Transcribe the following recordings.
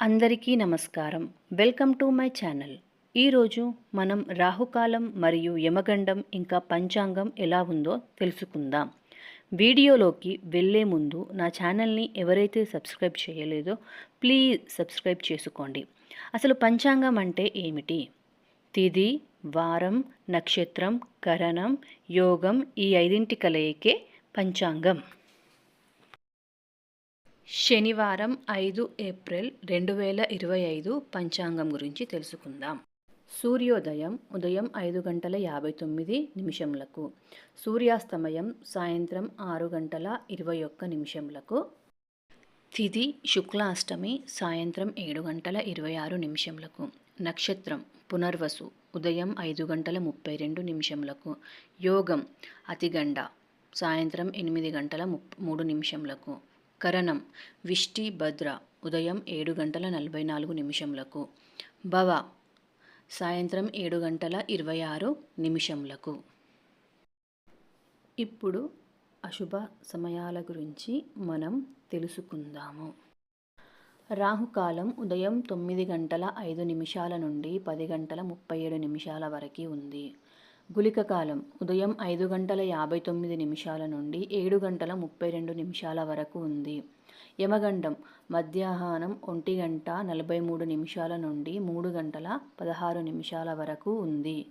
అందరికీ నమస్కారం. Welcome to my channel. ఈరోజు మనం రాహుకాలం మరియు యమగండం ఇంకా పంచాంగం ఎలా ఉందో తెలుసుకుందాం. వీడియోలోకి వెళ్ళే ముందు నా ఛానల్ని ఎవరైతే సబ్స్క్రైబ్ చేయలేదో ప్లీజ్ సబ్స్క్రైబ్ చేసుకోండి. అసలు పంచాంగం అంటే ఏమిటి? తిది వారం నక్షత్రం కరణం యోగం ఈ ఐదింటి కలయికే పంచాంగం. శనివారం ఐదు ఏప్రిల్ రెండు వేల ఇరవై ఐదు పంచాంగం గురించి తెలుసుకుందాం. సూర్యోదయం ఉదయం ఐదు గంటల యాభై తొమ్మిది నిమిషములకు సూర్యాస్తమయం సాయంత్రం ఆరు గంటల ఇరవై ఒక్క నిమిషములకు తిథి శుక్లాష్టమి సాయంత్రం ఏడు గంటల ఇరవై ఆరు నిమిషములకు నక్షత్రం పునర్వసు ఉదయం ఐదు గంటల ముప్పై రెండు నిమిషములకు యోగం అతిగండ సాయంత్రం ఎనిమిది గంటల ముప్ మూడు నిమిషములకు కరణం విష్టి భద్ర ఉదయం ఏడు గంటల నలభై నాలుగు నిమిషములకు. భవ సాయంత్రం ఏడు గంటల ఇరవై ఆరు నిమిషములకు. ఇప్పుడు అశుభ సమయాల గురించి మనం తెలుసుకుందాము. రాహుకాలం ఉదయం తొమ్మిది గంటల ఐదు నిమిషాల నుండి పది గంటల ముప్పై ఏడు నిమిషాల వరకు ఉంది. గులిక కాలం ఉదయం ఐదు గంటల యాభై తొమ్మిది నిమిషాల నుండి ఏడు గంటల ముప్పై రెండు నిమిషాల వరకు ఉంది. యమగండం మధ్యాహ్నం ఒంటి గంట నలభై మూడు నిమిషాల నుండి మూడు గంటల పదహారు నిమిషాల వరకు ఉంది.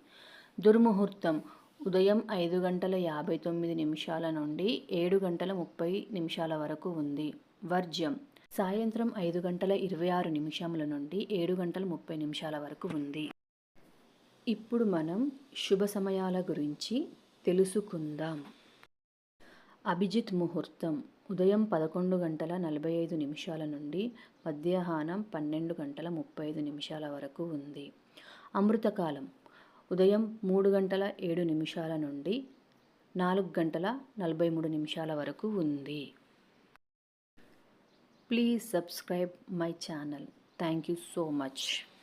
దుర్ముహూర్తం ఉదయం ఐదు గంటల యాభై తొమ్మిది నిమిషాల నుండి ఏడు గంటల ముప్పై నిమిషాల వరకు ఉంది. వర్జ్యం సాయంత్రం ఐదు గంటల ఇరవై ఆరు నిమిషముల నుండి ఏడు గంటల ముప్పై నిమిషాల వరకు ఉంది. ఇప్పుడు మనం శుభ సమయాల గురించి తెలుసుకుందాం. అభిజిత్ ముహూర్తం ఉదయం పదకొండు గంటల నలభై ఐదు నిమిషాల నుండి మధ్యాహ్నం పన్నెండు గంటల ముప్పై ఐదు నిమిషాల వరకు ఉంది. అమృతకాలం ఉదయం మూడు గంటల ఏడు నిమిషాల నుండి నాలుగు గంటల నలభై మూడు నిమిషాల వరకు ఉంది. Please subscribe my channel. Thank you so much.